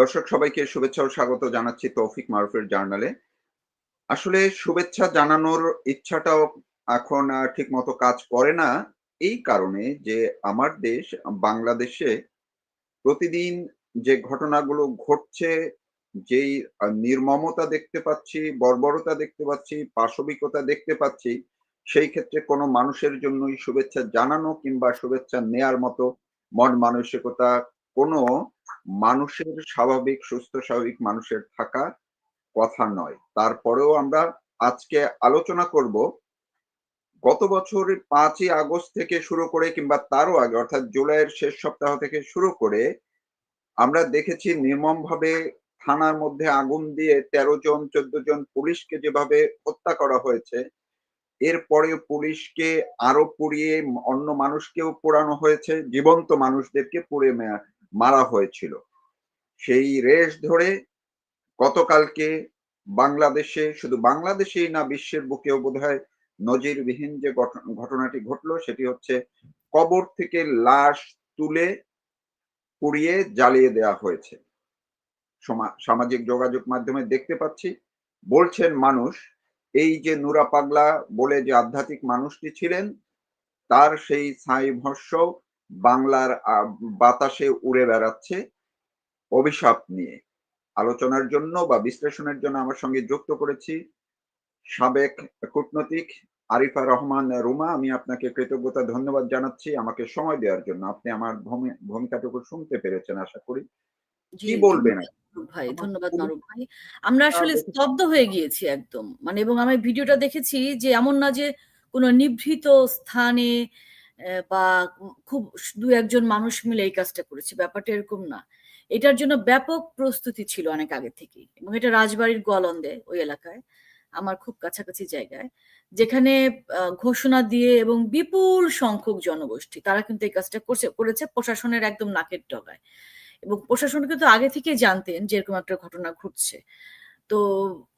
দর্শক, সবাইকে শুভেচ্ছা ও স্বাগত জানাচ্ছি তৌফিক মারুফের জার্নালে। আসলে শুভেচ্ছা জানানোর ইচ্ছাটাও এখন ঠিক মতো কাজ করে না, এই কারণে যে আমার দেশ বাংলাদেশে প্রতিদিন যে ঘটনাগুলো ঘটছে, যেই নির্মমতা দেখতে পাচ্ছি, বর্বরতা দেখতে পাচ্ছি, পাশবিকতা দেখতে পাচ্ছি, সেই ক্ষেত্রে কোনো মানুষের জন্যই শুভেচ্ছা জানানো কিংবা শুভেচ্ছা নেয়ার মতো মন মানসিকতা কোনো মানুষের স্বাভাবিক, সুস্থ, স্বাভাবিক মানুষের থাকা কথা নয়। তারপরেও আমরা আজকে আলোচনা করব গত বছর পাঁচই আগস্ট থেকে শুরু করে কিংবা তারও আগে, অর্থাৎ জুলাইয়ের শেষ সপ্তাহ থেকে শুরু করে, আমরা দেখেছি নির্মম ভাবে থানার মধ্যে আগুন দিয়ে তেরো জন, চোদ্দ জন পুলিশকে যেভাবে হত্যা করা হয়েছে এরপরে পুলিশকে আরও পুড়িয়ে অন্য মানুষকেও পোড়ানো হয়েছে, জীবন্ত মানুষদেরকে পুড়ে মারা হয়েছিল। সেই রেশ ধরে গতকালকে বাংলাদেশে, শুধু বাংলাদেশেই না, বিশ্বের বুকেও বোধ হয় নজিরবিহীন যে ঘটনাটি ঘটলো সেটি হচ্ছে কবর থেকে লাশ তুলে পুড়িয়ে জ্বালিয়ে দেওয়া হয়েছে। সামাজিক যোগাযোগ মাধ্যমে দেখতে পাচ্ছি, বলছেন মানুষ, এই যে নুরা পাগলা বলে যে আধ্যাত্মিক মানুষটি ছিলেন, তার সেই ছাই ভস্য বাংলার বাতাসে উড়ে বেড়াচ্ছে অভিশাপ নিয়ে। আলোচনার জন্য বা বিশ্লেষণের জন্য আমার সঙ্গে যুক্ত করেছি সাবেক কূটনৈতিক আরিফা রহমান রুমা আমি আপনাকে কৃতজ্ঞতা ধন্যবাদ জানাচ্ছি আমাকে সময় দেওয়ার জন্য। আপনি আমার ভূমিকাটুকু শুনতে পেরেছেন আশা করি। কি বলবেন? ভাই ধন্যবাদ মারুফ ভাই। আমরা আসলে স্তব্ধ হয়ে গিয়েছি একদম। মানে এবং আমি ভিডিওটা দেখেছি যে এমন না যে কোনো নিভৃত স্থানে বা খুব দু একজন মানুষ মিলে এই কাজটা করেছে ব্যাপারটা এরকম না। এটার জন্য ব্যাপক প্রস্তুতি ছিল অনেক আগে থেকেই। এবং এটা রাজবাড়ির গোয়ালন্দে ওই এলাকায়। আমার খুব কাছাকাছি জায়গায়, যেখানে ঘোষণা দিয়ে এবং বিপুল সংখ্যক জনগোষ্ঠী, তারা কিন্তু এই কাজটা করছে, করেছে প্রশাসনের একদম নাকের ডগায়। এবং প্রশাসন কিন্তু আগে থেকে জানতেন যে এরকম একটা ঘটনা ঘটছে। তো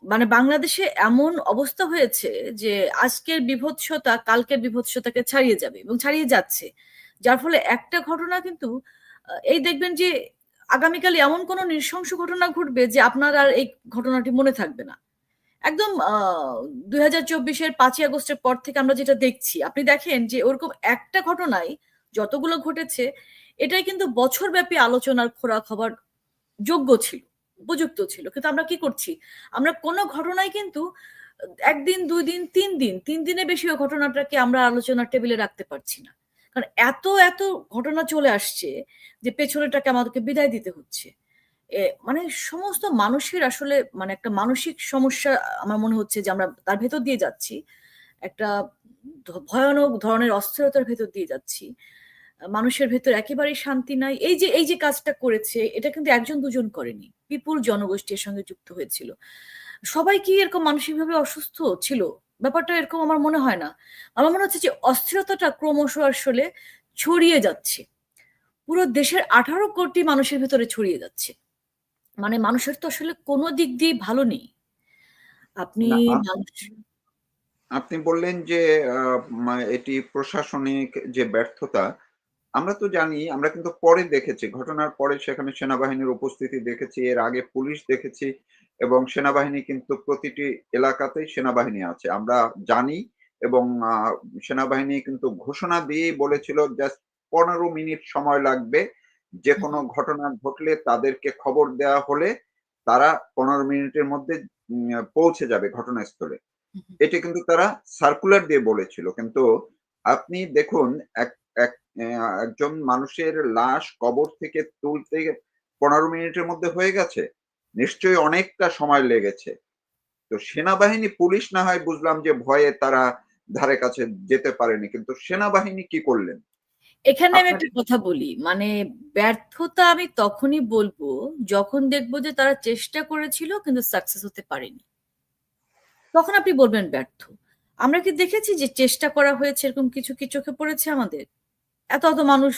মানে বাংলাদেশে এমন অবস্থা হয়েছে যে আজকের বিভৎসতা কালকের বিভৎসতাকে ছাড়িয়ে যাবে এবং ছাড়িয়ে যাচ্ছে। যার ফলে একটা ঘটনা কিন্তু এই দেখবেন যে আগামীকাল এমন কোনো নৃশংস ঘটনা ঘটবে যে আপনার আর এই ঘটনাটি মনে থাকবে না। একদম দুই হাজার চব্বিশের পাঁচই আগস্টের পর থেকে আমরা যেটা দেখছি, আপনি দেখেন যে ওরকম একটা ঘটনাই যতগুলো ঘটেছে, এটাই কিন্তু বছরব্যাপী আলোচনার খোরাক হবার যোগ্য ছিল, উপযুক্ত ছিল। কিন্তু আমরা কি করছি? আমরা কোনো ঘটনায় কিন্তু একদিন, দুই দিন, তিন দিন, তিন দিনে বেশি ওই ঘটনাটাকে আমরা আলোচনার টেবিলে রাখতে পারছি না। কারণ এত এত ঘটনা চলে আসছে যে পেছনেটাকে আমাদেরকে বিদায় দিতে হচ্ছে। মানে সমস্ত মানুষের আসলে মানে একটা মানসিক সমস্যা আমার মনে হচ্ছে যে আমরা তার ভেতর দিয়ে যাচ্ছি। একটা ভয়ানক ধরনের অস্থিরতার ভেতর দিয়ে যাচ্ছি। মানুষের ভেতর একেবারেই শান্তি নাই। এই যে এই যে কাজটা করেছে, এটা কিন্তু একজন দুজন করেনি। বিপুল জনগোষ্ঠীর সঙ্গে যুক্ত হয়েছিল। সবাই কি এরকম মানসিকভাবে অসুস্থ ছিল? ব্যাপারটা এরকম আমার মনে হয় না। আমার মনে হচ্ছে যে অস্থিরতাটা ক্রমশ আসলে ছড়িয়ে যাচ্ছে। পুরো দেশের আঠারো কোটি মানুষের ভেতরে ছড়িয়ে যাচ্ছে। মানে মানুষের তো আসলে কোনো দিক দিয়ে ভালো নেই। আপনি আপনি বললেন যে এটি প্রশাসনিক যে ব্যর্থতা আমরা তো জানি আমরা কিন্তু পরে দেখেছি ঘটনার পরে সেখানে সেনাবাহিনীর উপস্থিতি দেখেছি এর আগে পুলিশ দেখেছি এবং সেনাবাহিনী কিন্তু প্রতিটি এলাকাতেই সেনাবাহিনী আছে। আমরা জানি এবং সেনাবাহিনী কিন্তু ঘোষণা দিয়েই বলেছিল জাস্ট পনেরো মিনিট সময় লাগবে। যে কোনো ঘটনা ঘটলে তাদেরকে খবর দেওয়া হলে তারা পনেরো মিনিটের মধ্যে পৌঁছে যাবে ঘটনাস্থলে। এটা কিন্তু তারা সার্কুলার দিয়ে বলেছিল। কিন্তু আপনি দেখুন এক এক একজন মানুষের লাশ কবর থেকে তুলতে পনেরো মিনিটের মধ্যে হয়ে গেছে। নিশ্চয়ই অনেকটা সময় লেগেছে। তো সেনাবাহিনী পুলিশ না হয় বুঝলাম যে ভয়ে তারা ধারে কাছে যেতে পারেনি। কিন্তু সেনাবাহিনী কি করলেন? এখানে আমি একটা কথা বলি মানে ব্যর্থতা আমি তখনই বলব যখন দেখব যে তারা চেষ্টা করেছিল কিন্তু সাকসেস হতে পারেনি। তখন আপনি বলবেন ব্যর্থ। আমরা কি দেখেছি যে চেষ্টা করা হয়েছে এরকম কিছু কি চোখে পড়েছে আমাদের? এত এত মানুষ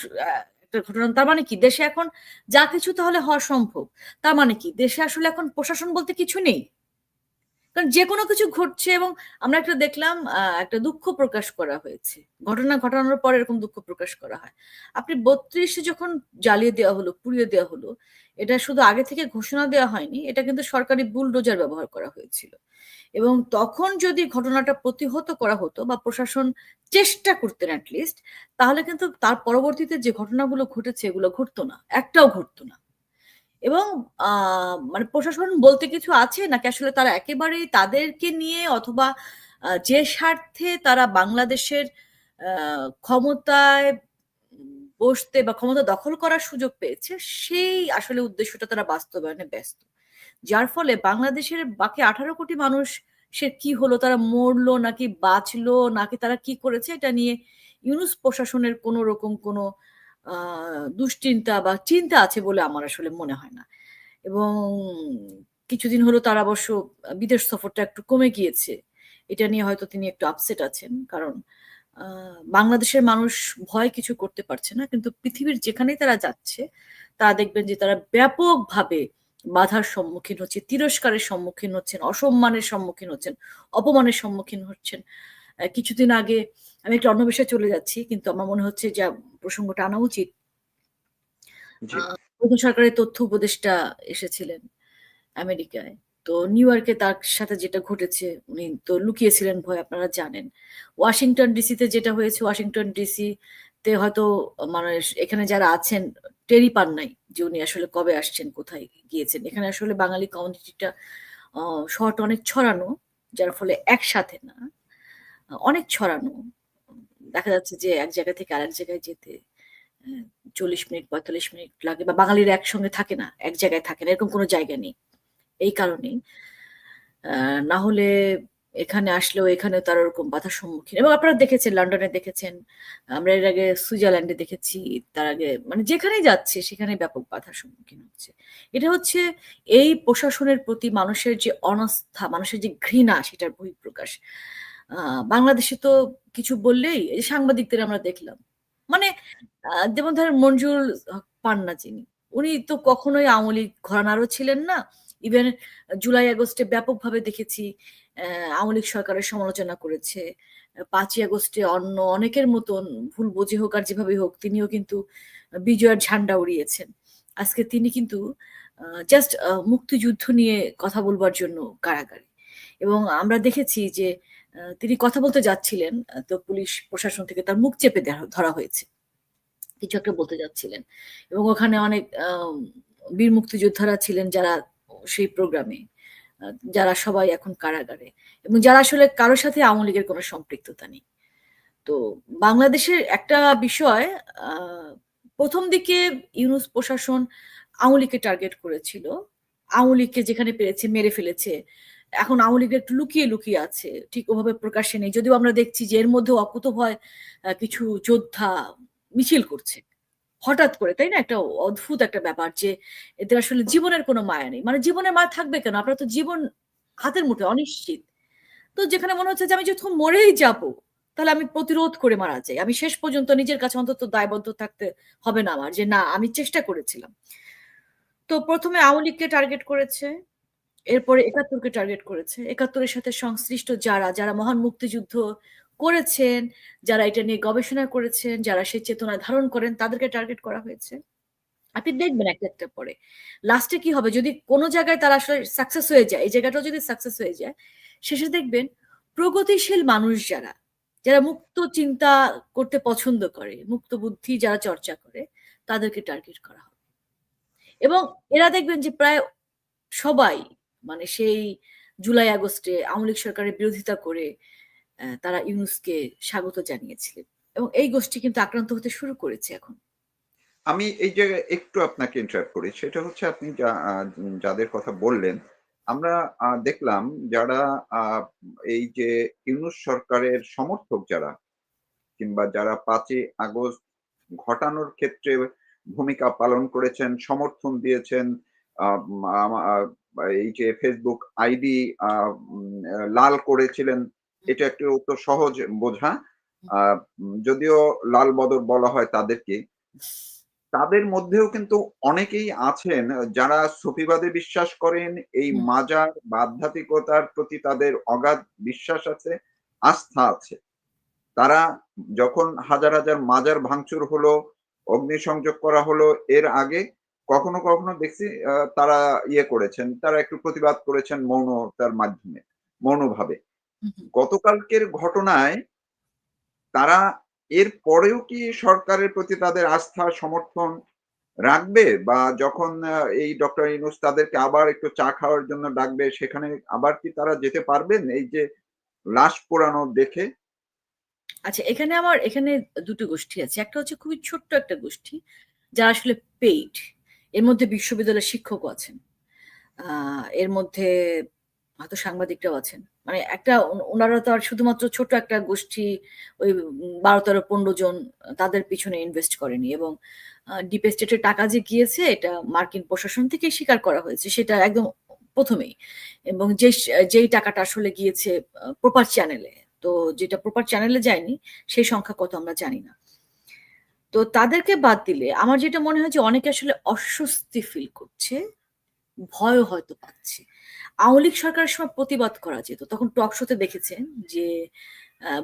একটা ঘটনা তার মানে কি? দেশে এখন যা কিছু তাহলে হওয়া সম্ভব। তার মানে কি? দেশে আসলে এখন প্রশাসন বলতে কিছু নেই? কারণ যে কোনো কিছু ঘটছে এবং আমরা একটা দেখলাম একটা দুঃখ প্রকাশ করা হয়েছে। ঘটনা ঘটানোর পর এরকম দুঃখ প্রকাশ করা হয়। আপনি বত্রিশে যখন জ্বালিয়ে দেওয়া হলো, পুড়িয়ে দেওয়া হলো, এটা শুধু আগে থেকে ঘোষণা দেওয়া হয়নি, এটা কিন্তু সরকারি বুলডোজার ব্যবহার করা হয়েছিল। এবং তখন যদি ঘটনাটা প্রতিহত করা হতো বা প্রশাসন চেষ্টা করতেন অ্যাটলিস্ট তাহলে কিন্তু তার পরবর্তীতে যে ঘটনাগুলো ঘটেছে, এগুলো ঘটতো না, একটাও ঘটতো না। এবং মানে প্রশাসন বলতে কিছু আছে? নাকি আসলে তারা একেবারেই তাদেরকে নিয়ে অথবা যে স্বার্থে তারা বাংলাদেশের ক্ষমতায় বসতে বা ক্ষমতা দখল করার সুযোগ পেয়েছে, সেই আসলে উদ্দেশ্যটা তারা বাস্তবায়নে ব্যস্ত। যার ফলে বাংলাদেশের বাকি আঠারো কোটি মানুষ সে কি হলো? তারা মরলো নাকি বাঁচলো? নাকি তারা কি করেছে? এটা নিয়ে ইউনুস প্রশাসনের কোনো রকম কোনো দুশ্চিন্তা বা চিন্তা আছে বলে আমার আসলে মনে হয় না। এবং কিছুদিন হলো তার অবশ্য বিদেশ সফরটা একটু কমে গিয়েছে। এটা নিয়ে হয়তো তিনি একটু আপসেট আছেন। কারণ বাংলাদেশের মানুষ ভয় কিছু করতে পারছে না। কিন্তু পৃথিবীর যেখানেই তারা যাচ্ছে তারা দেখবেন যে তারা ব্যাপকভাবে বাধার সম্মুখীন হচ্ছে, তিরস্কারের সম্মুখীন হচ্ছেন, অসম্মানের সম্মুখীন হচ্ছেন, অপমানের সম্মুখীন হচ্ছেন। কিছুদিন আগে আমি একটা অন্য বিষয়ে চলে যাচ্ছি কিন্তু আমার মনে হচ্ছে যা প্রসঙ্গটা আনা উচিত। সরকারের তথ্য উপদেষ্টা এসেছিলেন আমেরিকায়। তো নিউ ইয়র্কে তার সাথে যেটা ঘটেছে উনি তো লুকিয়েছিলেন ভয় আপনারা জানেন। ওয়াশিংটন ডিসিতে যেটা হয়েছে ওয়াশিংটন ডিসি তে হয়তো মানে এখানে যারা আছেন টেরি পান নাই যে উনি আসলে কবে আসছেন কোথায় গিয়েছেন। এখানে আসলে বাঙালি কমিউনিটিটা শহরটা অনেক ছড়ানো যার ফলে একসাথে না অনেক ছড়ানো। দেখা যাচ্ছে যে এক জায়গা থেকে আরেক জায়গায় যেতে চল্লিশ মিনিট, পঁয়তাল্লিশ মিনিট লাগে বা বাঙালিরা একসঙ্গে থাকে না, এক জায়গায় থাকে না, এরকম কোনো জায়গা নেই। এই কারণেই না হলে এখানে আসলেও এখানে তার ওরকম বাধার সম্মুখীন। এবং আপনারা দেখেছেন, লন্ডনে দেখেছেন, আমরা এর আগে সুইজারল্যান্ডে দেখেছি, তার আগে মানে যেখানেই যাচ্ছে সেখানে ব্যাপক বাধার সম্মুখীন হচ্ছে। এটা হচ্ছে এই প্রশাসনের প্রতি মানুষের যে অনাস্থা, মানুষের যে ঘৃণা, সেটার বহিঃপ্রকাশ। বাংলাদেশে তো কিছু বললেই সাংবাদিকদের আমরা দেখলাম। মানে যেমন ধরেন মঞ্জুর পান্না যিনি, উনি তো কখনোই আওয়ামী লীগ ঘরানারও ছিলেন না। ইভেন জুলাই, আগস্টে ব্যাপকভাবে দেখেছি আওয়ামী লীগ সরকারের সমালোচনা করেছে। পাঁচই আগস্টে অন্য অনেকের মতন ভুল বোঝে হোক আর যেভাবে হোক, তিনিও কিন্তু বিজয়ের ঝান্ডা উড়িয়েছেন। আজকে তিনি কিন্তু জাস্ট মুক্তিযুদ্ধ নিয়ে কথা বলবার জন্য কারাগারে। এবং আমরা দেখেছি যে তিনি কথা বলতে যাচ্ছিলেন তো পুলিশ প্রশাসন থেকে তার মুখ চেপে ধরা হয়েছে। কিছু একটা বলতে যাচ্ছিলেন। এবং ওখানে অনেক বীর মুক্তিযোদ্ধারা ছিলেন যারা সেই প্রোগ্রামে যারা সবাই এখন কারাগারে। এবং যারা আসলে কারোর সাথে আওয়ামী লীগের কোনো সম্পৃক্ততা নেই। তো বাংলাদেশের একটা বিষয় প্রথম দিকে ইউনুস প্রশাসন আওয়ামী লীগকে টার্গেট করেছিল। আওয়ামী লীগকে যেখানে পেরেছে, মেরে ফেলেছে। এখন আওয়ামী লীগ একটু লুকিয়ে লুকিয়ে আছে, ঠিক ওভাবে প্রকাশ্যে নেই। যদিও আমরা দেখছি যে এর মধ্যে অকুতভয় কিছু যোদ্ধা মিছিল করছে। হঠাৎ করে, তাই না? একটা অদ্ভুত একটা ব্যাপার যে এদের আসলে জীবনের কোনো মায়া নেই। মানে জীবনের মায়া থাকবে কেন? আপনার তো জীবন হাতের মুঠে অনিশ্চিত। তো যেখানে মনে হচ্ছে যে আমি যখন মরেই যাব, তাহলে আমি প্রতিরোধ করে মারা যাই। আমি শেষ পর্যন্ত নিজের কাছে অন্তত দায়বদ্ধ থাকতে হবে না আমার, যে না, আমি চেষ্টা করেছিলাম। তো প্রথমে আওয়ামী লীগকে টার্গেট করেছে। এরপরে একাত্তরকে টার্গেট করেছে। একাত্তরের সাথে সংশ্লিষ্ট যারা যারা মহান মুক্তিযুদ্ধ করেছেন, যারা এটা নিয়ে গবেষণা করেছেন, যারা সেই চেতনা ধারণ করেন, তাদেরকে টার্গেট করা হয়েছে। আপনি দেখবেন একটা একটা পরে। লাস্টে কি হবে? যদি কোনো জায়গায় তারা আসলে সাকসেস হয়ে যায়, এই জায়গাটাও যদি সাকসেস হয়ে যায়, শেষে দেখবেন প্রগতিশীল মানুষ যারা যারা মুক্ত চিন্তা করতে পছন্দ করে, মুক্ত বুদ্ধি যারা চর্চা করে, তাদেরকে টার্গেট করা হবে। এবং এরা দেখবেন যে প্রায় সবাই মানে সেই জুলাই আগস্টে আওয়ামী লীগ সরকারের বিরোধিতা করে তারা ইউনুসকে স্বাগত জানিয়েছিলেন। এবং এই গোষ্ঠী কিন্তু আক্রান্ত হতে শুরু করেছে এখন। আমি এই জায়গায় একটু আপনাকে ইন্টারাপ্ট করি। সেটা হচ্ছে আপনি যাদের কথা বললেন, আমরা দেখলাম যারা এই যে ইউনুস সরকারের সমর্থক যারা, কিংবা যারা পাঁচই আগস্ট ঘটানোর ক্ষেত্রে ভূমিকা পালন করেছেন, সমর্থন দিয়েছেন এই যে ফেসবুক আইডি লাল করেছিলেন এটা একটু তো সহজ বোঝা। যদিও লাল বদর বলা হয় তাদেরকে তাদের মধ্যেও কিন্তু অনেকেই আছেন যারা সুফিবাদে বিশ্বাস করেন, এই মাজার বা আধ্যাত্মিকতার প্রতি তাদের অগাধ বিশ্বাস আছে, আস্থা আছে। তারা যখন হাজার, হাজার মাজার ভাঙচুর হলো, অগ্নিসংযোগ করা হলো এর আগে কখনো, কখনো দেখছি তারা ইয়ে করেছেন, তারা একটু প্রতিবাদ করেছেন মৌনতার মাধ্যমে, মৌনভাবে। গতকালকের ঘটনায় তারা এর পরেও কি সরকারের প্রতি তাদের আস্থা সমর্থন রাখবে? বা যখন এই ডক্টর ইনুস তাদেরকে আবার একটু চা খাওয়ার জন্য ডাকবে সেখানে আবার কি তারা যেতে পারবেন? এই যে লাশ পোড়ানো দেখে? আচ্ছা এখানে আমার এখানে ২ টো গোষ্ঠী আছে। একটা হচ্ছে খুবই ছোট্ট একটা গোষ্ঠী যারা আসলে পেইড। এর মধ্যে বিশ্ববিদ্যালয়ের শিক্ষকও আছেন। এর মধ্যে হয়তো সাংবাদিকরাও আছেন। মানে একটা ওনারা তো আর শুধুমাত্র ছোট একটা গোষ্ঠী ওই ১২, ১৩, ১৫ জন তাদের পিছনে ইনভেস্ট করেনি এবং ডিপ স্টেটের টাকা যে গিয়েছে এটা মার্কিন প্রশাসন থেকেই স্বীকার করা হয়েছে। সেটা একদম প্রথমেই এবং যে যেই টাকাটা আসলে গিয়েছে প্রপার চ্যানেলে। তো যেটা প্রপার চ্যানেলে যায়নি সেই সংখ্যা কত আমরা জানি না। তো তাদেরকে বাদ দিলে আমার যেটা মনে হয় যে অনেকে আসলে অস্বস্তি ফিল করছে। ভয়ও হয়তো পাচ্ছে। আওয়ামী লীগ সরকারের সময় প্রতিবাদ করা যেত। তখন টক শোতে দেখেছেন যে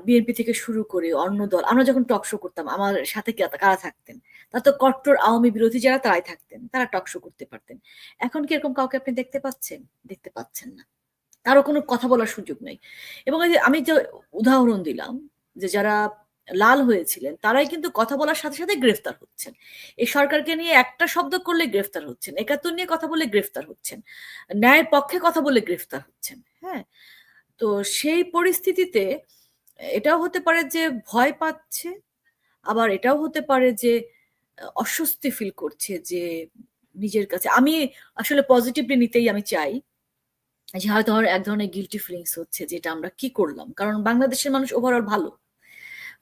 বিএনপি থেকে শুরু করে অন্য দল, আমরা যখন টক শো করতাম, আমার সাথে কারা থাকতেন? তা তো কট্টর আওয়ামী বিরোধী যারা, তারাই থাকতেন। তারা টক শো করতে পারতেন। এখন কি এরকম কাউকে আপনি দেখতে পাচ্ছেন? দেখতে পাচ্ছেন না। কারও কোনো কথা বলার সুযোগ নাই। এবং আমি যে উদাহরণ দিলাম যে যারা লাল হয়েছিলেন তারাই কিন্তু কথা বলার সাথে, সাথে গ্রেফতার হচ্ছেন। এই সরকারকে নিয়ে একটা শব্দ করলে গ্রেফতার হচ্ছেন। ৭১ নিয়ে কথা বলে গ্রেফতার হচ্ছেন। ন্যায়ের পক্ষে কথা বলে গ্রেফতার হচ্ছেন। হ্যাঁ? তো সেই পরিস্থিতিতে এটাও হতে পারে যে ভয় পাচ্ছে। আবার এটাও হতে পারে যে অস্বস্তি ফিল করছে যে নিজের কাছে আমি আসলে পজিটিভলি নিতেই আমি চাই। যে হয়তো এক ধরনের গিলটি ফিলিংস হচ্ছে যেটা আমরা কি করলাম? কারণ বাংলাদেশের মানুষ ওভারঅল ভালো।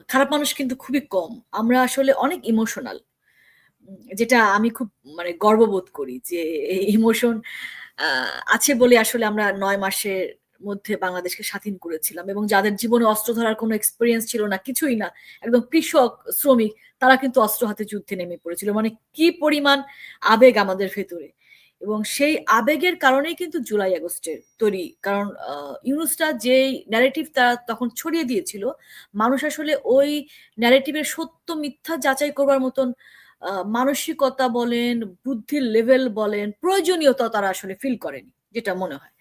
খারাপ মানুষ কিন্তু খুবই কম। আমরা আসলে অনেক ইমোশনাল। যেটা আমি খুব মানে গর্ববোধ করি যে ইমোশন আছে বলে আসলে আমরা নয় মাসের মধ্যে বাংলাদেশকে স্বাধীন করেছিলাম এবং যাদের জীবনে অস্ত্র ধরার কোনো এক্সপিরিয়েন্স ছিল না, কিছুই না। একদম কৃষক, শ্রমিক তারা কিন্তু অস্ত্র হাতে যুদ্ধে নেমে পড়েছিল। মানে কি পরিমাণ আবেগ আমাদের ভেতরে। এবং সেই আবেগের কারণেই কিন্তু জুলাই আগস্টের তৈরি। কারণ ইউনুসটা যেই ন্যারেটিভ টা তখন ছড়িয়ে দিয়েছিল, মানুষ আসলে ওই ন্যারেটিভের সত্য মিথ্যা যাচাই করবার মতন মানসিকতা বলেন, বুদ্ধির লেভেল বলেন, প্রয়োজনীয়তা তারা আসলে ফিল করেনি। যেটা মনে হয়।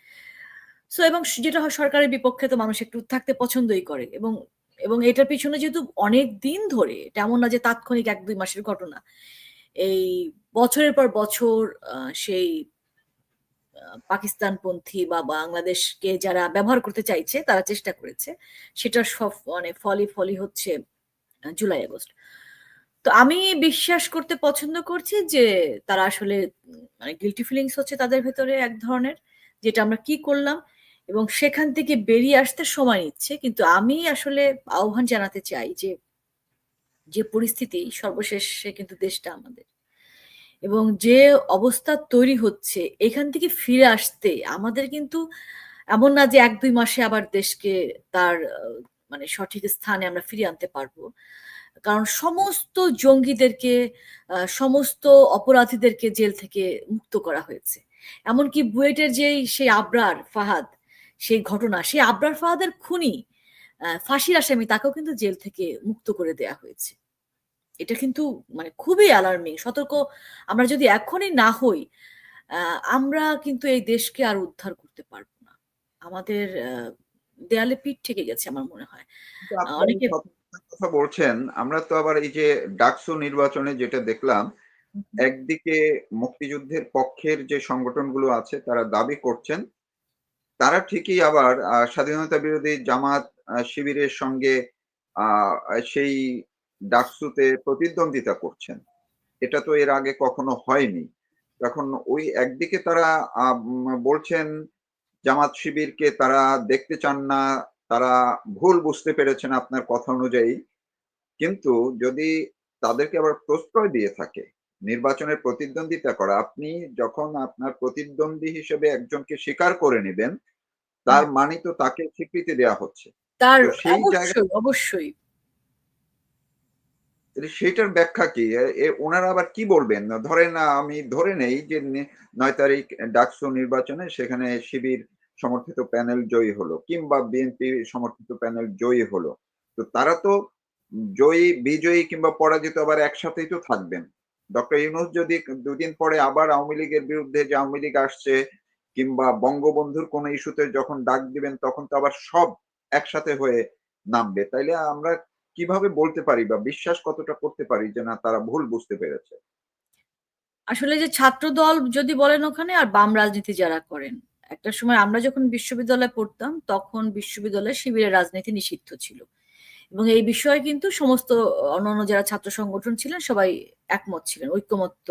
সো এবং যেটা হয় সরকারের বিপক্ষে তো মানুষ একটু থাকতে পছন্দই করে এবং এবং এটার পিছনে যেহেতু অনেক দিন ধরে এটা এমন না যে তাৎক্ষণিক ১-২ মাসের ঘটনা। এই বছরের পর বছর সেই পাকিস্তানপন্থী বা বাংলাদেশকে যারা ব্যবহার করতে চাইছে তারা চেষ্টা করেছে। সেটা সব মানে ফলই, ফলই হচ্ছে জুলাই আগস্ট। তো আমি বিশ্বাস করতে পছন্দ করছি যে তারা আসলে মানে গিল্টি ফিলিংস হচ্ছে তাদের ভেতরে এক ধরনের যেটা আমরা কি করলাম এবং সেখান থেকে বেরিয়ে আসতে সময় নিচ্ছে। কিন্তু আমি আসলে আহ্বান জানাতে চাই যে যে পরিস্থিতি সর্বশেষে কিন্তু দেশটা আমাদের। এবং যে অবস্থা তৈরি হচ্ছে এখান থেকে ফিরে আসতে আমাদের কিন্তু এমন না যে ১-২ মাসে আবার দেশকে তার মানে সঠিক স্থানে আমরা ফিরিয়ে আনতে পারব। কারণ সমস্ত জঙ্গিদেরকে সমস্ত অপরাধীদেরকে জেল থেকে মুক্ত করা হয়েছে। এমনকি বুয়েটের যেই সেই আবরার ফাহাদ সেই ঘটনা, সেই আবরার ফাহাদের খুনি ফাঁসির আসামি তাকেও কিন্তু জেল থেকে মুক্ত করে দেয়া হয়েছে। এটা কিন্তু মানে খুবই অ্যালার্মিং। সতর্ক আমরা যদি এখনই না হই, আমরা কিন্তু এই দেশকে আর উদ্ধার করতে পারব না। আমাদের দেয়ালে পিঠ ঠেকে গেছে আমার মনে হয়। অনেকে কথা বলছেন, আমরা তো আবার এই যে ডাকসু নির্বাচনে যেটা দেখলাম। একদিকে মুক্তিযুদ্ধের পক্ষের যে সংগঠনগুলো আছে তারা দাবি করছেন, তারা ঠিকই আবার স্বাধীনতা বিরোধী জামাত শিবিরের সঙ্গে সেই ডাকসুতে প্রতিদ্বন্দ্বিতা করছেন। এটা তো এর আগে কখনো হয়নি। তখন ওই একদিকে তারা বলছেন জামাত শিবিরকে তারা দেখতে চান না, তারা ভুল বুঝতে পেরেছেন আপনার কথা অনুযায়ী। কিন্তু যদি তাদেরকে আবার প্রশ্রয় দিয়ে থাকে, নির্বাচনের প্রতিদ্বন্দ্বিতা করা, আপনি যখন আপনার প্রতিদ্বন্দ্বী হিসেবে একজনকে স্বীকার করে নিবেন, তার মানে তো তাকে স্বীকৃতি দেয়া হচ্ছে। তার অবশ্যই, অবশ্যই। সেটার ব্যাখ্যা কি? ওনারা আবার কি বলবেন? ধরেন আমি ধরে নেই যে নয় তারিখ ডাকসু নির্বাচনে সেখানে শিবির সমর্থিত প্যানেল জয়ী হলো কিংবা বিএনপি সমর্থিত প্যানেল জয়ী হলো। তো তারা তো জয়ী, বিজয়ী কিংবা পরাজিত আবার একসাথেই তো থাকবেন। ডক্টর ইউনূস যদি দুদিন পরে আবার আওয়ামী লীগের বিরুদ্ধে যে আওয়ামী লীগ আসছে কিংবা বঙ্গবন্ধুর কোনো ইস্যুতে যখন ডাক দিবেন তখন তো আবার সব একসাথে হয়ে নামবে। তাইলে আমরা কীভাবে বলতে পারি বা বিশ্বাস কতটা করতে পারি যে না তারা ভুল বুঝতে পেরেছে? আসলে যে ছাত্রদল যদি বলেন ওখানে আর বাম রাজনীতি যারা করেন। একটা সময় আমরা যখন বিশ্ববিদ্যালয়ে পড়তাম তখন বিশ্ববিদ্যালয়ে শিবিরের রাজনীতি নিষিদ্ধ ছিল। এবং এই বিষয়ে কিন্তু সমস্ত অন্যান্য যারা ছাত্র সংগঠন ছিলেন সবাই একমত ছিলেন, ঐক্যমত্য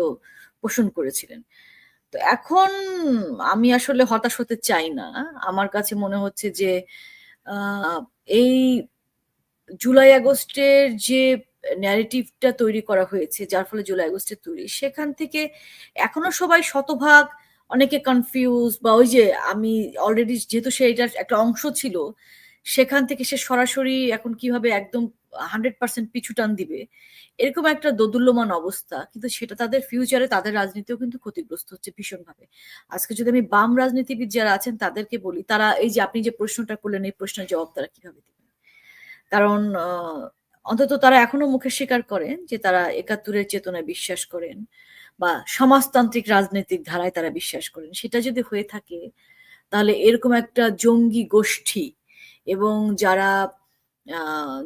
পোষণ করেছিলেন। তো এখন আমি আসলে হতাশ হতে চাই না। আমার কাছে মনে হচ্ছে যে এই জুলাই আগস্টের যে ন্যারেটিভটা তৈরি করা হয়েছে, যার ফলে জুলাই আগস্টের তৈরি, সেখান থেকে এখনও সবাই শতভাগ অনেকে কনফিউজ বা ওই যে আমি অলরেডি যেহেতু সে এটার একটা অংশ ছিল, সেখান থেকে সে সরাসরি এখন কীভাবে একদম 100% পিছু টান দিবে, এরকম একটা দোদুল্যমান অবস্থা। কিন্তু সেটা তাদের ফিউচারে তাদের রাজনীতিও কিন্তু ক্ষতিগ্রস্ত হচ্ছে ভীষণভাবে। আজকে যদি আমি বাম রাজনীতিবিদ যারা আছেন তাদেরকে বলি, তারা এই যে আপনি যে প্রশ্নটা করলেন, এই প্রশ্নের জবাব তারা কীভাবে? কারণ অন্তত তারা এখনও মুখে স্বীকার করেন যে তারা একাত্তরের চেতনায় বিশ্বাস করেন বা সমাজতান্ত্রিক রাজনৈতিক ধারায় তারা বিশ্বাস করেন। সেটা যদি হয়ে থাকে, তাহলে এরকম একটা জঙ্গি গোষ্ঠী এবং যারা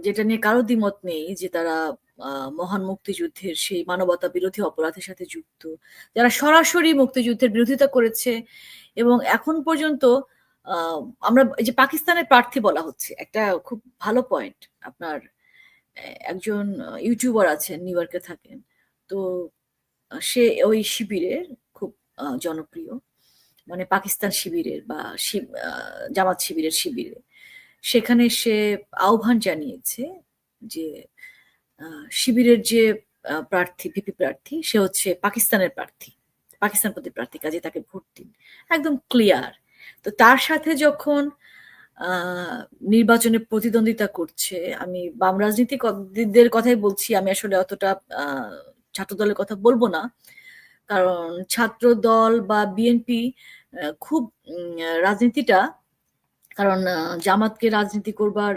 যেটা নিয়ে কারও দ্বিমত নেই যে তারা মহান মুক্তিযুদ্ধের সেই মানবতা বিরোধী অপরাধের সাথে যুক্ত। যারা সরাসরি মুক্তিযুদ্ধের বিরোধিতা করেছে এবং এখন পর্যন্ত আমরা যে পাকিস্তানের প্রার্থী বলা হচ্ছে। একটা খুব ভালো পয়েন্ট। আপনার একজন ইউটিউবার আছেন, নিউ ইয়র্কে থাকেন। তো সে ওই শিবিরের খুব জনপ্রিয়। মানে পাকিস্তান শিবিরের বা জামাত শিবিরের শিবিরে। সেখানে সে আহ্বান জানিয়েছে যে শিবিরের যে প্রার্থী, ভিপি প্রার্থী সে হচ্ছে পাকিস্তানের প্রার্থী। পাকিস্তান প্রতি প্রার্থী কাজে তাকে ভোট দিন। একদম ক্লিয়ার। তো তার সাথে যখন নির্বাচনে প্রতিদ্বন্দ্বিতা করছে, আমি বাম রাজনীতিকদের কথাই বলছি। আমি আসলে অতটা আ ছাত্রদলের কথা বলব না। কারণ ছাত্রদল বা বিএনপি খুব রাজনীতিটা কারণ জামাতকে রাজনীতি করবার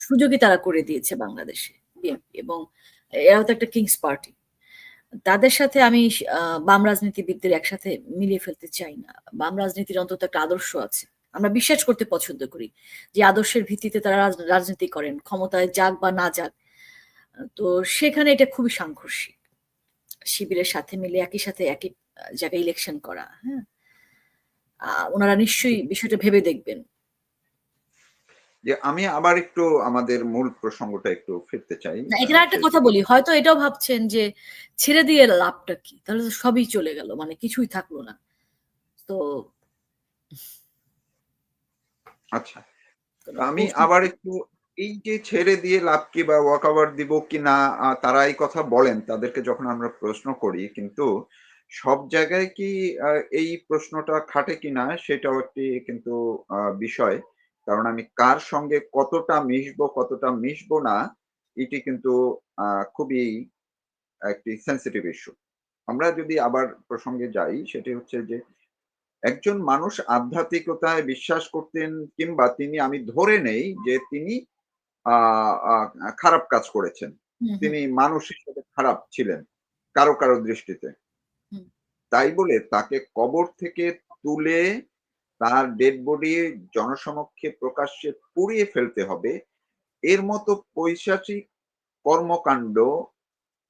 সুযোগই তারা করে দিয়েছে বাংলাদেশে বিএনপি এবং এরাও তো একটা কিংস পার্টি। তাদের সাথে আমি বাম রাজনীতিবিদদের একসাথে মিলিয়ে ফেলতে চাই না। বাম রাজনীতির অন্তত একটা আদর্শ আছে। আমরা বিশ্বাস করতে পছন্দ করি। যে আদর্শের ভিত্তিতে তারা রাজ রাজনীতি করেন। ক্ষমতায় যাক বা না যাক। তো সেখানে এটা খুবই সাংঘর্ষিক। শিবিরের সাথে মিলে একই সাথে একই জায়গায় ইলেকশন করা, হ্যাঁ? আ উনারা নিশ্চয়ই বিষয়টা ভেবে দেখবেন। যে আমি আবার একটু আমাদের মূল প্রসঙ্গটা একটু ফিরতে চাই। না এখানে সেই কথা বলি। হয়তো এটাও ভাবছেন যে ছেড়ে দিয়ে লাভটা কি? তাহলে তো সবই চলে গেল। মানে কিছুই থাকল না। তো আচ্ছা। আমি আবার একটু এই যে ছেড়ে দিয়ে লাভ কি বা ওয়াক ওভার দিব কিনা আ তারা এই কথা বলেন তাদেরকে যখন আমরা প্রশ্ন করি কিন্তু সব জায়গায় কি এই প্রশ্নটা খাটে কিনা সেটাও একটি কিন্তু বিষয়। কারণ আমি কার সঙ্গে কতটা মিশবো, কতটা মিশবো না এটি কিন্তু খুবই একটি সেন্সিটিভ ইস্যু। আমরা যদি আবার প্রসঙ্গে যাই সেটি হচ্ছে যে একজন মানুষ আধ্যাত্মিকতায় বিশ্বাস করতেন কিংবা তিনি আমি ধরে নেই যে তিনি খারাপ কাজ করেছেন। তিনি মানুষ হিসেবে খারাপ ছিলেন কারও, কারও দৃষ্টিতে। তাই বলে তাকে কবর থেকে তুলে তার ডেড বডি জনসমক্ষে প্রকাশ্যে পুড়িয়ে ফেলতে হবে। এর মতো পৈশাচিক কর্মকাণ্ড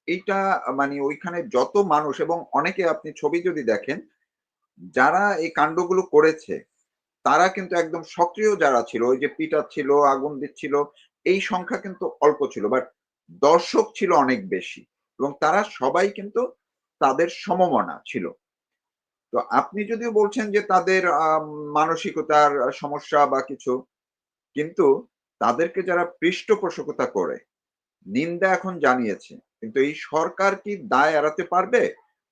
এটা মানে ওইখানে যত মানুষ এবং অনেকে আপনি ছবি যদি দেখেন যারা এই কাণ্ডগুলো করেছে তারা কিন্তু একদম সক্রিয় যারা ছিল ওই যে পিটাচ্ছিল, আগুন দিচ্ছিল এই সংখ্যা কিন্তু অল্প ছিল। বাট দর্শক ছিল অনেক বেশি এবং তারা সবাই কিন্তু তাদের সমমনা ছিল। তো আপনি যদিও বলছেন যে তাদের মানসিকতার সমস্যা বা কিছু, কিন্তু তাদেরকে যারা পৃষ্ঠপোষকতা করে, নিন্দা এখন জানিয়েছে। কিন্তু এই সরকার কি দায় এড়াতে পারবে?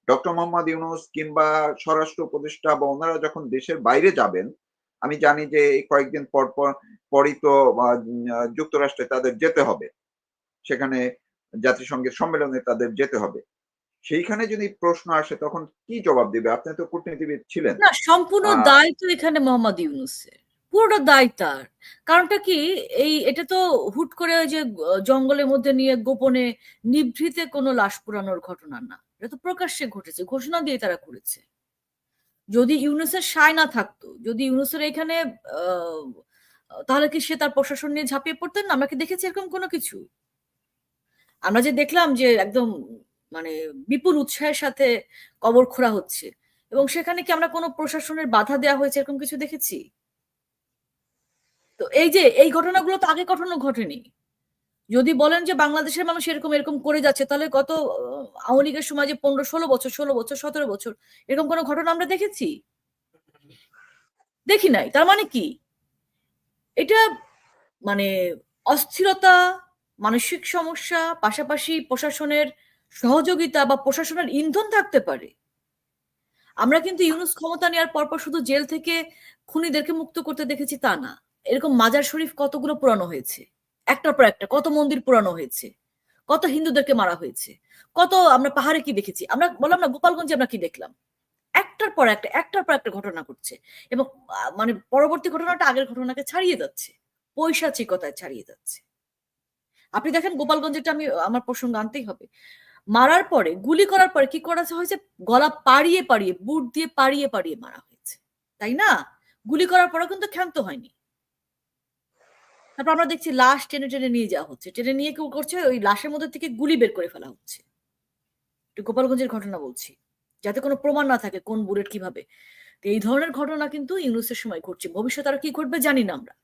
ডক্টর মোহাম্মদ ইউনুস কিংবা স্বরাষ্ট্র উপদেষ্টা বা ওনারা যখন দেশের বাইরে যাবেন, আমি জানি যে এই কয়েকদিন পর, পর পরই তো যুক্তরাষ্ট্রে তাদের যেতে হবে। সেখানে জাতিসংঘের সম্মেলনে তাদের যেতে হবে সেইখানে যদি প্রশ্ন আসে তখন কি জবাব দিবে? আপনি তো কূটনীতিবিদ ছিলেন। না সম্পূর্ণ দায় তো এখানে মোহাম্মদ ইউনুসের। পুরোটা দায় তার। কারণটা কি? এই এটা তো হুট করে ওই যে জঙ্গলের মধ্যে নিয়ে গোপনে নিভৃতে কোনো লাশ পোড়ানোর ঘটনা না। এটা তো প্রকাশ্যে ঘটেছে ঘোষণা দিয়ে তারা করেছে। যদি ইউনুসের সায় না থাকতো যদি ইউনুসের এখানে আহ, তাহলে কি সে তার প্রশাসন নিয়ে ঝাঁপিয়ে পড়তেন? না আমরা কি দেখেছি এরকম কোনো কিছু? আমরা যে দেখলাম যে একদম মানে বিপুল উৎসাহের সাথে কবর খোঁড়া হচ্ছে। এবং সেখানে কি আমরা কোনো প্রশাসনের বাধা দেওয়া হয়েছে এরকম কিছু দেখেছি? তো এই যে, এই ঘটনাগুলো তো আগে কখনো ঘটেনি। যদি বলেন যে বাংলাদেশের মানুষ এরকম এরকম করে যাচ্ছে, তাহলে গত আওয়ামী লীগের সময় যে পনেরো, ষোলো বছর ষোলো বছর, সতেরো বছর এরকম কোনো ঘটনা আমরা দেখেছি? দেখি নাই। তার মানে কি? এটা মানে অস্থিরতা, মানসিক সমস্যা, পাশাপাশি প্রশাসনের সহযোগিতা বা প্রশাসনের ইন্ধন থাকতে পারে। আমরা কিন্তু ইউনুস ক্ষমতা নেওয়ার পরপর শুধু জেল থেকে খুনিদেরকে মুক্ত করতে দেখেছি তা না। এরকম মাজার শরীফ কতগুলো পুরানো হয়েছে? একটার পর একটা কত মন্দির পুরানো হয়েছে? কত হিন্দুদেরকে মারা হয়েছে? কত আমরা পাহাড়ে কি দেখেছি? আমরা বললাম না, গোপালগঞ্জে আমরা কি দেখলাম? একটার পর একটা, একটার পর একটা ঘটনা ঘটছে এবং মানে পরবর্তী ঘটনাটা আগের ঘটনাকে ছাড়িয়ে যাচ্ছে, পৈশাচিকতায় ছাড়িয়ে যাচ্ছে। আপনি দেখেন গোপালগঞ্জেটা আমি, আমার প্রসঙ্গ আনতেই হবে। মারার পরে, গুলি করার পরে কি করা হয়েছে? গলা পাড়িয়ে পাড়িয়ে, বুট দিয়ে পাড়িয়ে পাড়িয়ে মারা হয়েছে। তাই না? গুলি করার পরেও কিন্তু ক্ষান্ত হয়নি। তারপর আমরা দেখছি লাশ টেনে টেনে নিয়ে যাওয়া হচ্ছে। টেনে নিয়ে কেউ করছে? ওই লাশের মধ্যে থেকে গুলি বের করে ফেলা হচ্ছে। গোপালগঞ্জের ঘটনা বলছি। যাতে কোনো প্রমাণ না থাকে কোন বুলেট কীভাবে। এই ধরনের ঘটনা কিন্তু ইউনুসের সময় ঘটছে। ভবিষ্যতে আর কি ঘটবে জানি না আমরা।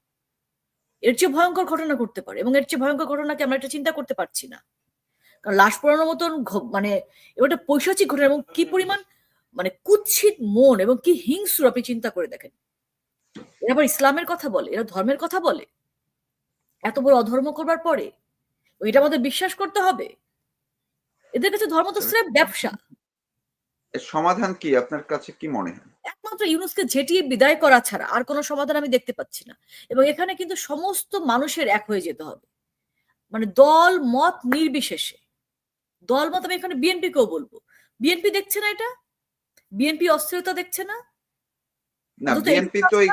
এর চেয়ে ভয়ঙ্কর ঘটনা ঘটতে পারে। এবং এর চেয়ে ভয়ঙ্কর ঘটনাকে আমরা এটা চিন্তা করতে পারছি না। কারণ লাশ পড়ানোর মতন মানে এটা পৈশাচিক ঘটনা এবং কি পরিমাণ মানে কুৎসিত মন এবং কি হিংস্র আপনি চিন্তা করে দেখেন। এরা আবার ইসলামের কথা বলে এরা ধর্মের কথা বলে। এত বড় অধর্ম করবার পরে এটা আমাদের বিশ্বাস করতে হবে। এদের কাছে ধর্ম তো স্রেফ ব্যবসা। সমাধান কি? আপনার কাছে কি মনে হয়? একমাত্র ইউনুসকে ঝেঁটিয়ে বিদায় করা ছাড়া আর কোনো সমাধান আমি দেখতে পাচ্ছি না। এবং এখানে কিন্তু সমস্ত মানুষের এক হয়ে যেতে হবে। মানে দল মত নির্বিশেষে। দল মত আমি এখানে বিএনপি কেও বলব। বিএনপি দেখছে না এটা? বিএনপি অস্থিরতা দেখছে না? না বিএনপি তো এই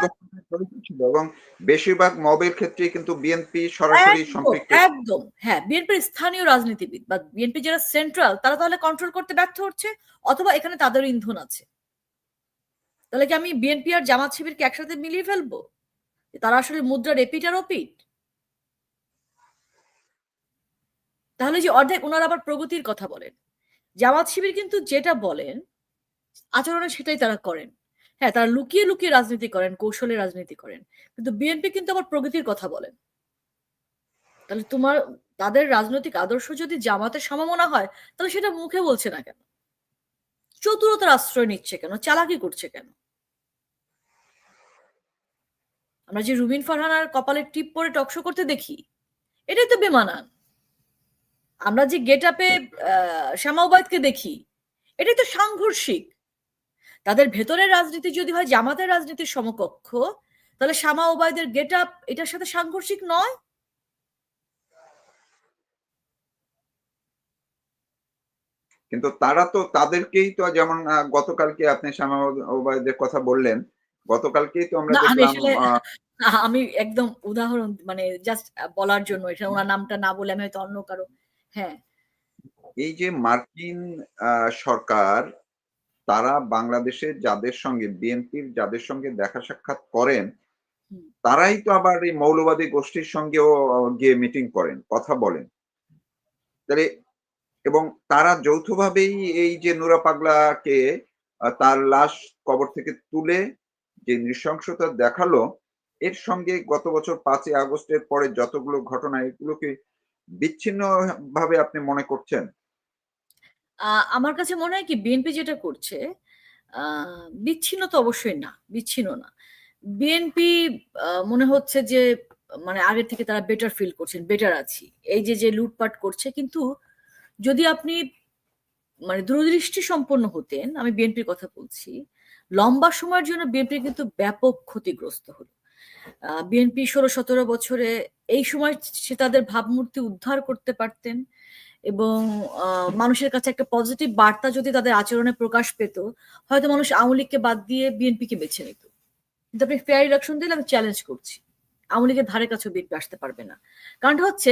ছিল এবং বেশিরভাগ মবের ক্ষেত্রে কিন্তু বিএনপি সরাসরি একদম সম্পৃক্ত। একদম। হ্যাঁ বিএনপির স্থানীয় রাজনীতিবিদ বা বিএনপি যারা সেন্ট্রাল তারা তাহলে কন্ট্রোল করতে ব্যর্থ হচ্ছে অথবা এখানে তাদের ইন্ধন আছে? তাহলে কি আমি বিএনপি আর জামাত শিবিরকে একসাথে মিলিয়ে ফেলব? তারা আসলে মুদ্রার এপিট আর ওপিট? তাহলে যে অর্ধেক ওনারা আবার প্রগতির কথা বলেন। জামাত শিবির কিন্তু যেটা বলেন, আচরণে সেটাই তারা করেন। হ্যাঁ তারা লুকিয়ে লুকিয়ে রাজনীতি করেন, কৌশলে রাজনীতি করেন, কিন্তু বিএনপি কিন্তু আবার প্রগতির কথা বলেন। তাহলে তোমার, তাদের রাজনৈতিক আদর্শ যদি জামাতের সমমনা হয়, তাহলে সেটা মুখে বলছে না কেন? চতুরতার আশ্রয় নিচ্ছে কেন? চালাকি করছে কেন? আমরা যে রুবিন ফারহানার কপালে টিপ পরে টকশো করতে দেখি, এটাই তো বেমানান। আমরা যে গেট আপে শ্যামা ওবায়দকে দেখি এটাই তো সাংঘর্ষিক। তাদের ভেতরের রাজনীতি যদি হয় জামাতের রাজনীতির সমকক্ষ তাহলে শ্যামা ওবায়দের গেট আপ এটার সাথে সাংঘর্ষিক নয়? কিন্তু তারা তো তাদেরকেই তো যেমন গতকালকে আপনি শ্যামা ওবায়দের কথা বললেন গতকালকেই তো আমরা আমি একদম উদাহরণ মানে জাস্ট বলার জন্য এটা ওনার নামটা না বলে আমি হয়তো অন্য কারও হ্যাঁ। এই যে মার্কিন সরকার তারা বাংলাদেশের যাদের সঙ্গে বিএনপির যাদের সঙ্গে দেখা সাক্ষাৎ করেন তারাই তো আবার এই মৌলবাদী গোষ্ঠীর সঙ্গেও গিয়ে মিটিং করেন কথা বলেন। তাহলে এবং তারা যৌথভাবেই এই যে নুরা পাগলাকে তার লাশ কবর থেকে তুলে যে নৃশংসতা দেখাল এর সঙ্গে গত বছর পাঁচই আগস্টের পরে যতগুলো ঘটনা এগুলোকে বিচ্ছিন্ন ভাবে আপনি মনে করছেন? আমার কাছে মনে হয় কি বিএনপি যেটা করছে বিচ্ছিন্ন তো অবশ্যই না, বিচ্ছিন্ন না। বিএনপি মনে হচ্ছে যে মানে আগের থেকে তারা বেটার ফিল করছেন বেটার আছি। এই যে যে লুটপাট করছে, কিন্তু যদি আপনি মানে দূরদৃষ্টি সম্পন্ন হতেন, আমি বিএনপির কথা বলছি, লম্বা সময়ের জন্য বিএনপি কিন্তু ব্যাপক ক্ষতিগ্রস্ত হলো। বিএনপি ১৬-১৭ বছরে এই সময় সে তাদের ভাবমূর্তি উদ্ধার করতে পারতেন এবং মানুষের কাছে একটা পজিটিভ বার্তা যদি তাদের আচরণে প্রকাশ পেত, হয়তো মানুষ আওয়ামী লীগকে বাদ দিয়ে বিএনপিকে বেছে নিত। কিন্তু আপনি ফেয়ার ইলেকশন দিলে আমি চ্যালেঞ্জ করছি। আওয়ামী লীগের ধারে কাছে বিএনপি আসতে পারবে না। কারণটা হচ্ছে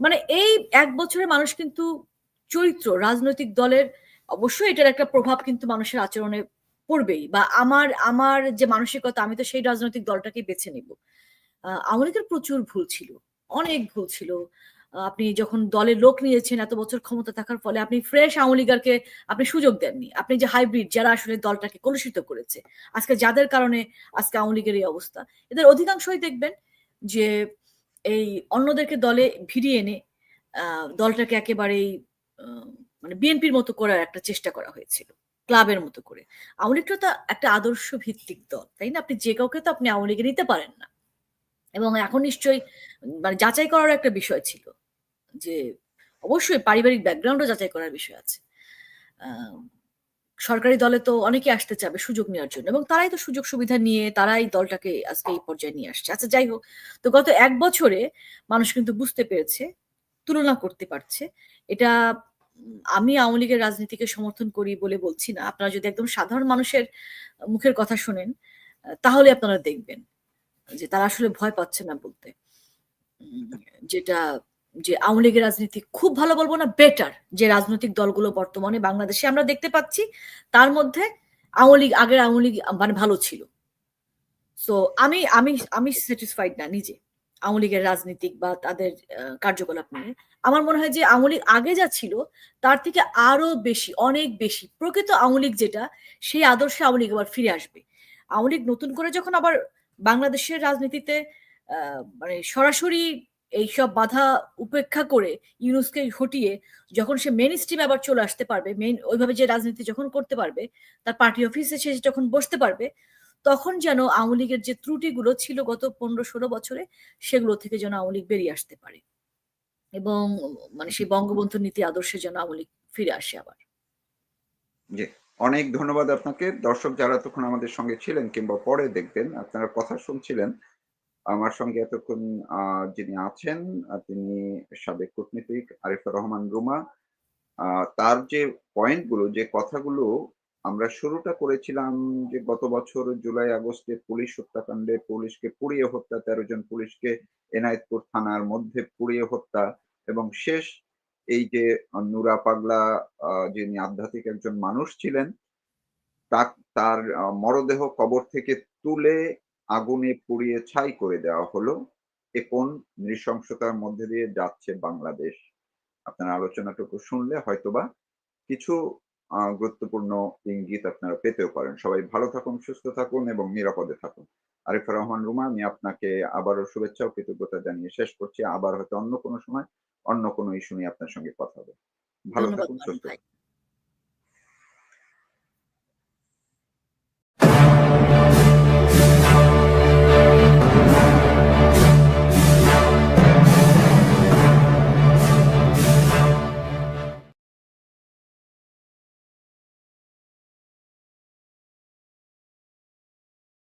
মানে এই এক বছরে মানুষ কিন্তু চরিত্র রাজনৈতিক দলের অবশ্যই এটার একটা প্রভাব কিন্তু মানুষের আচরণে পড়বেই বা আমার আমার যে মানসিকতা, আমি তো সেই রাজনৈতিক দলটাকেই বেছে নিব। আওয়ামী লীগের প্রচুর ভুল ছিল। অনেক ভুল ছিল। আপনি যখন দলের লোক নিয়েছেন, এত বছর ক্ষমতা থাকার ফলে আপনি ফ্রেশ আওয়ামী আপনি সুযোগ দেননি। আপনি যে হাইব্রিড যারা আসলে দলটাকে কলুষিত করেছে। আজকে যাদের কারণে আজকে আওয়ামী লীগের এই অবস্থা। এদের অধিকাংশই দেখবেন যে এই অন্যদেরকে দলে ভিড়িয়ে এনে দলটাকে একেবারেই মানে বিএনপির মতো করার একটা চেষ্টা করা হয়েছিল। ক্লাবের মতো করে। আওয়ামী লীগটা তো একটা আদর্শ ভিত্তিক দল। তাই না? আপনি যে কাউকে তো আপনি আওয়ামী লীগে নিতে পারেন না। এবং এখন নিশ্চয়ই মানে যাচাই করারও একটা বিষয় ছিল। যে অবশ্যই পারিবারিক ব্যাকগ্রাউন্ডও যাচাই করার বিষয় আছে। সরকারি দলে তো অনেকেই আসতে চাবে সুযোগ নেওয়ার জন্য এবং তারাই তো সুযোগ সুবিধা নিয়ে তারাই দলটাকে আজকে এই পর্যায়ে নিয়ে আসছে। আচ্ছা যাই হোক। তো গত এক বছরে মানুষ কিন্তু বুঝতে পেরেছে, তুলনা করতে পারছে। এটা আমি আওয়ামী লীগের রাজনীতিকে সমর্থন করি বলে বলছি না। আপনারা যদি একদম সাধারণ মানুষের মুখের কথা শোনেন, তাহলে আপনারা দেখবেন যে তারা আসলে ভয় পাচ্ছে না বলতে। যেটা যে আওয়ামী লীগের রাজনীতি খুব ভালো বলব না, বেটার যে রাজনৈতিক দলগুলো বর্তমানে বাংলাদেশে আমরা দেখতে পাচ্ছি, তার মধ্যে আওয়ামী লীগ আগের আওয়ামী লীগ মানে ভালো ছিল। সো আমি আমি আমি স্যাটিসফাইড না নিজে। আওয়ামী লীগের রাজনীতিক বা তাদের কার্যকলাপ নিয়ে। আমার মনে হয় যে আওয়ামী আগে যা ছিল, তার থেকে আরও বেশি, অনেক বেশি প্রকৃত আওয়ামী যেটা, সেই আদর্শে আওয়ামী আবার ফিরে আসবে। আওয়ামী নতুন করে যখন আবার বাংলাদেশের রাজনীতিতে মানে সরাসরি এইসব বাধা উপেক্ষা করে ইউনুসকে হটিয়ে যখন সে মেন স্ট্রিম আবার চলে আসতে পারবে, মেন ওইভাবে যে রাজনীতি যখন করতে পারবে, তার পার্টি অফিসে সে যখন বসতে পারবে, তখন যেন আওয়ামী লীগের যে ত্রুটিগুলো ছিল গত ১৫-১৬ বছরে, সেগুলো থেকে যেন আওয়ামী লীগ বেরিয়ে আসতে পারে। এবং মানে সেই বঙ্গবন্ধু নীতি আদর্শে যেন আওয়ামী লীগ ফিরে আসে আবার। জি। অনেক ধন্যবাদ আপনাকে। দর্শক যারা তখন আমাদের সঙ্গে ছিলেন কিংবা পরে দেখবেন, আপনারা কথা শুনছিলেন। আমার সঙ্গে এতক্ষণ যিনি আছেন তিনি সাবেক কূটনীতিক আরিফা রহমান রুমা। তার যে পয়েন্টগুলো যে কথাগুলো আমরা শুরুটা করেছিলাম যে গত বছর জুলাই আগস্টে পুলিশ হত্যাকাণ্ডে পুলিশকে পুড়িয়ে হত্যা, ১৩ জন পুলিশকে এনায়েতপুর থানার মধ্যে পুড়িয়ে হত্যা এবং শেষ এই যে নুরা পাগলা যিনি আধ্যাত্মিক একজন মানুষ ছিলেন, তার মরদেহ কবর থেকে তুলে আগুনে পুড়িয়ে ছাই করে দেওয়া হলো। এ কোন নৃশংসতার মধ্যে দিয়ে যাচ্ছে বাংলাদেশ? আপনার আলোচনাটুকু শুনলে হয়তোবা কিছু গুরুত্বপূর্ণ ইঙ্গিত আপনারা পেতেও পারেন। সবাই ভালো থাকুন, সুস্থ থাকুন এবং নিরাপদে থাকুন। আরিফা রহমান রুমা আমি আপনাকে আবারও শুভেচ্ছা ও কৃতজ্ঞতা জানিয়ে শেষ করছি। আবার হয়তো অন্য কোনো সময় অন্য কোনো ইস্যু নিয়ে আপনার সঙ্গে কথা হবে। ভালো থাকুন, সুস্থ থাকুন।